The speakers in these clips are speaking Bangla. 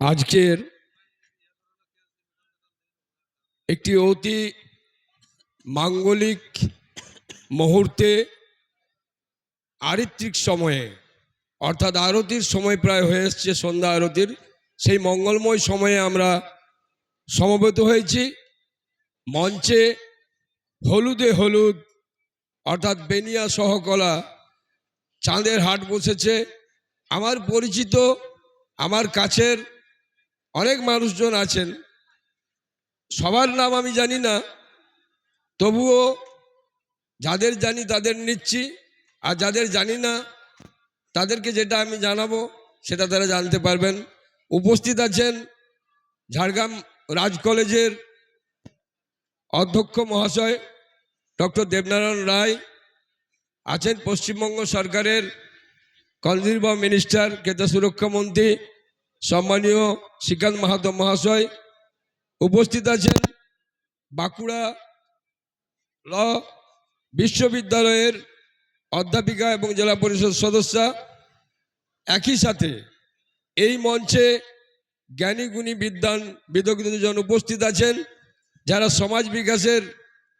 আজকের একটি অতি মাঙ্গলিক মুহূর্তে আরিত্রিক সময়ে, অর্থাৎ আরতির সময় প্রায় হয়ে এসছে, সন্ধ্যা আরতির, সেই মঙ্গলময় সময়ে আমরা সমবেত হয়েছি। মঞ্চে হলুদে হলুদ, অর্থাৎ বেনিয়া সহকলা চাঁদের হাট বসেছে। আমার পরিচিত, আমার কাছের অনেক মানুষজন আছেন। সবার নাম আমি জানি না। তবুও যাদের জানি তাদের নিচ্ছি। আর যাদের জানি না, তাদেরকে যেটা আমি জানাব, সেটা তারা জানতে পারবেন। উপস্থিত আছেন ঝাড়গ্রাম রাজ কলেজের অধ্যক্ষ মহাশয় ডক্টর দেবনারায়ণ রায়, আছেন পশ্চিমবঙ্গ সরকারের কনজিরবাম মিনিস্টার কেতা সুরক্ষা মন্ত্রী সম্মানীয় শ্রীকান্ত মাহাতো মহাশয় উপস্থিত আছেন বাঁকুড়া ল বিশ্ববিদ্যালয়ের অধ্যাপিকা এবং জেলা পরিষদ সদস্যা। একই সাথে এই মঞ্চে জ্ঞানী গুণী বিদ্যান বিদগ্ধজন উপস্থিত আছেন, যারা সমাজ বিকাশের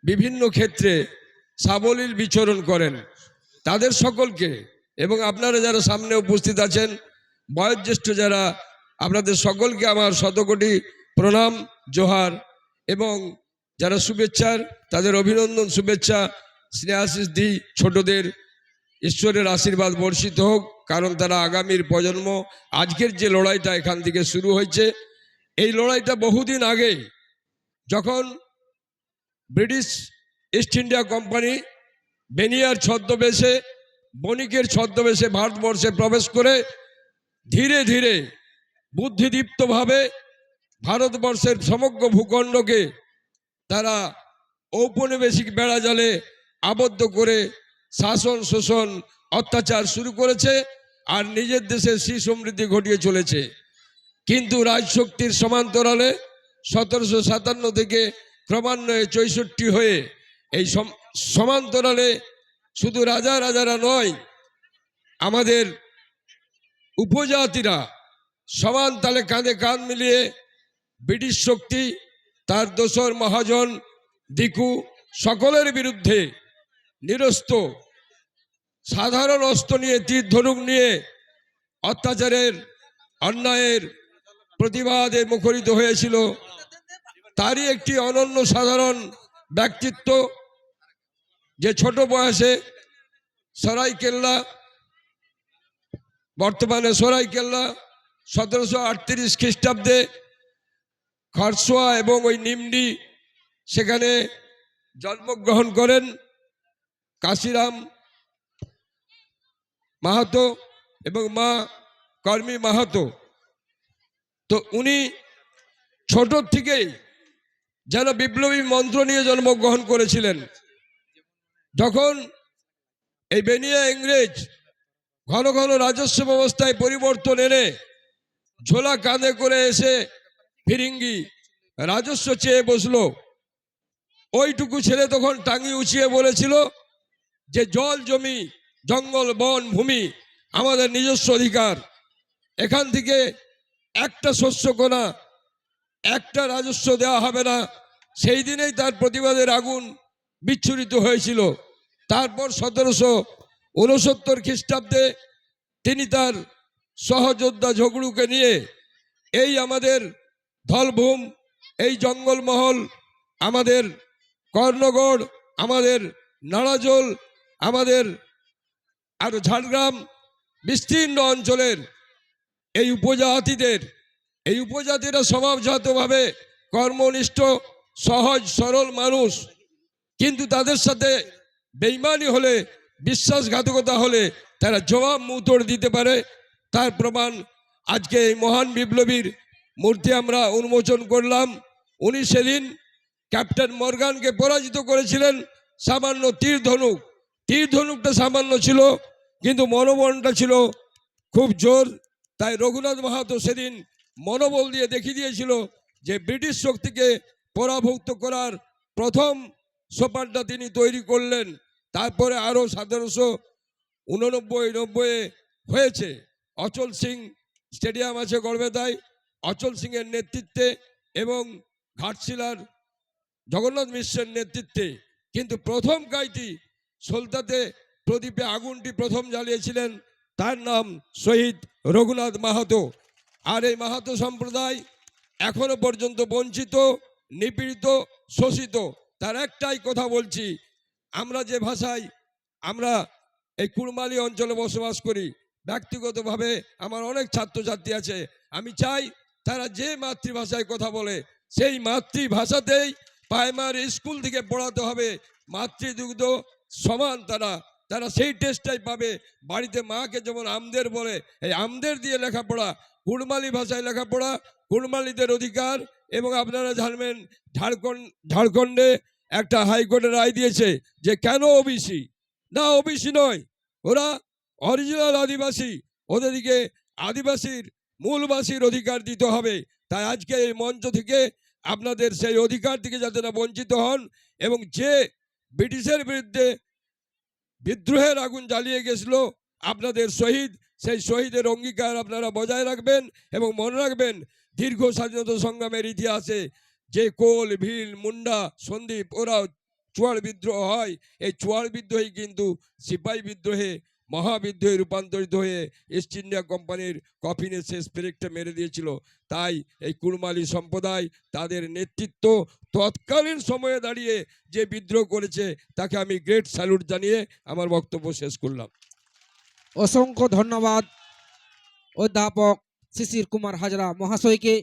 বিভিন্ন ক্ষেত্রে সাবলীল বিচরণ করেন। তাদের সকলকে এবং আপনারা যারা সামনে উপস্থিত আছেন, বয়োজ্যেষ্ঠ যারা আপনাদের সকলকে আমার শতকোটি প্রণাম, জোহার এবং যারা শুভেচ্ছার তাদের অভিনন্দন, শুভেচ্ছা, স্নেহাশিস দিই ছোটদের। ঈশ্বরের আশীর্বাদ বর্ষিত হোক, কারণ তারা আগামীর প্রজন্ম, আজকের যে লড়াইটা এখান থেকে শুরু হয়েছে, এই লড়াইটা বহুদিন আগে যখন ব্রিটিশ ইস্ট ইন্ডিয়া কোম্পানি বেনিয়ার ছদ্মবেশে, বণিকের ছদ্মবেশে ভারতবর্ষে প্রবেশ করে ধীরে ধীরে বুদ্ধিদীপ্তভাবে ভারতবর্ষের সমগ্র ভূখণ্ডকে তারা ঔপনিবেশিক বেড়াজালে আবদ্ধ করে শাসন, শোষণ, অত্যাচার শুরু করেছে আর নিজের দেশে শ্রী সমৃদ্ধি ঘটিয়ে চলেছে। কিন্তু রাজশক্তির সমান্তরালে সতেরোশো সাতান্ন থেকে ক্রমান্বয়ে চৌষট্টি হয়ে এই সম- সমান্তরালে শুধু রাজা, রাজারা নয়, আমাদের উপজাতিরা সমান তালে কাঁধে কাঁধ মিলিয়ে ব্রিটিশ শক্তি, তার দোসর মহাজন দিকু সকলের বিরুদ্ধে নিরস্ত, সাধারণ অস্ত্র নিয়ে, তীর ধনুক নিয়ে অত্যাচারের, অন্যায়ের প্রতিবাদে মুখরিত হয়েছিল। তারই একটি অনন্য সাধারণ ব্যক্তিত্ব, যে ছোট বয়সে সরাইকেল্লা, বর্তমানে সরাইকেল্লা সতেরোশো আটত্রিশ খ্রিস্টাব্দে খরসোয়া এবং ওই নিমডি সেখানে জন্মগ্রহণ করেন কাশিরাম মাহাতো এবং মা কর্মী মাহাতো। তো উনি ছোট থেকেই যেন বিপ্লবী মন্ত্র নিয়ে জন্মগ্রহণ করেছিলেন। যখন এই বেনিয়া ইংরেজ ঘন ঘন রাজস্ব ব্যবস্থায় পরিবর্তন এনে ঝোলা কাঁধে করে এসে ফিরিঙ্গি রাজস্ব চেয়ে বসল। ওইটুকু ছেলে তখন টাঙ্গি উঁচিয়ে বলেছিল যে, জল জমি, জঙ্গল, বন, ভূমি আমাদের নিজস্ব অধিকার। এখান থেকে একটা শস্য কোনা একটা রাজস্ব দেওয়া হবে না। সেই দিনেই তার প্রতিবাদের আগুন বিচ্ছুরিত হয়েছিল। তারপর সতেরোশো উনসত্তর খ্রিস্টাব্দে তিনি তার সহযোদ্ধা ঝগড়ুকে নিয়ে এই আমাদের ধলভূম, এই জঙ্গলমহল, আমাদের কর্ণগড়, আমাদের নাড়াজল, আমাদের আর ঝাড়গ্রাম বিস্তীর্ণ অঞ্চলের এই উপজাতিদের, এই উপজাতিরা স্বভাবজাতভাবে কর্মনিষ্ঠ, সহজ, সরল মানুষ। কিন্তু তাদের সাথে বেইমানি হলে, বিশ্বাসঘাতকতা হলে তারা জবাব মুতোড় দিতে পারে। তার প্রমাণ, আজকে এই মহান বিপ্লবীর মূর্তি আমরা উন্মোচন করলাম। উনি সেদিন ক্যাপ্টেন মর্গানকে পরাজিত করেছিলেন, সামান্য তীর ধনুক তীর ধনুকটা সামান্য ছিল, কিন্তু মনোবলটা ছিল খুব জোর। তাই রঘুনাথ মাহাতো সেদিন মনোবল দিয়ে দেখিয়ে দিয়েছিল যে ব্রিটিশ শক্তিকে পরাভুক্ত করার প্রথম সোপানটা তিনি তৈরি করলেন। তারপরে আরও সতেরোশো উননব্বই নব্বই হয়েছে। অচল সিং স্টেডিয়াম আছে গড়বেতায়। অচল সিংয়ের নেতৃত্বে এবং ঘাটশিলার জগন্নাথ মিশ্রের নেতৃত্বে। কিন্তু প্রথম গাইটি সোলতাতে প্রদীপে আগুনটি প্রথম জ্বালিয়েছিলেন। তার নাম শহীদ রঘুনাথ মাহাতো। আর এই মাহাতো সম্প্রদায় এখনও পর্যন্ত বঞ্চিত, নিপীড়িত, শোষিত। তার একটাই কথা বলছি, আমরা যে ভাষায় আমরা এই কুড়মালি অঞ্চলে বসবাস করি ব্যক্তিগতভাবে আমার অনেক ছাত্রছাত্রী আছে। আমি চাই তারা যে মাতৃভাষায় কথা বলে, সেই মাতৃভাষাতেই প্রাইমারি স্কুল থেকে পড়াতে হবে। মাতৃদুগ্ধ সমান তারা। তারা সেই টেস্টটাই পাবে। বাড়িতে মাকে যেমন আমদের বলে, এই আমদের দিয়ে লেখাপড়া, কুড়মালি ভাষায় লেখাপড়া, কুড়মালিদের অধিকার এবং আপনারা জানবেন ঝাড়খণ্ড, ঝাড়খণ্ডে একটা হাইকোর্টের রায় দিয়েছে যে কেন ওবিসি? না, ওবিসি নয়। ওরা অরিজিনাল আদিবাসী। ওদেরকে আদিবাসীর মূলবাসীর অধিকার দিতে হবে। তাই আজকে এই মঞ্চ থেকে আপনাদের সেই অধিকার থেকে যাতে না বঞ্চিত হন এবং যে ব্রিটিশের বিরুদ্ধে বিদ্রোহের আগুন জ্বালিয়ে গেছিল, আপনাদের শহীদ, সেই শহীদের অঙ্গীকার আপনারা বজায় রাখবেন এবং মনে রাখবেন দীর্ঘ স্বাধীনতা সংগ্রামের ইতিহাসে যে কোল, ভিল, মুন্ডা, সন্দীপ ওরা চুয়াড় বিদ্রোহ হয়। এই চুয়াড় বিদ্রোহই কিন্তু সিপাহী বিদ্রোহে মহাবিদ্রোহে রূপান্তরিত হয়ে ইস্ট ইন্ডিয়া কোম্পানির কফিনে শেষ পেরেকটা মেরে দিয়েছিল। তাই এই কুড়মালি সম্প্রদায় তাদের নেতৃত্ব তৎকালীন সময়ে দাঁড়িয়ে যে বিদ্রোহ করেছে, তাকে আমি গ্রেট স্যালুট জানিয়ে আমার বক্তব্য শেষ করলাম। অসংখ্য ধন্যবাদ। অধ্যাপক শিশির কুমার হাজরা মহাশয়কে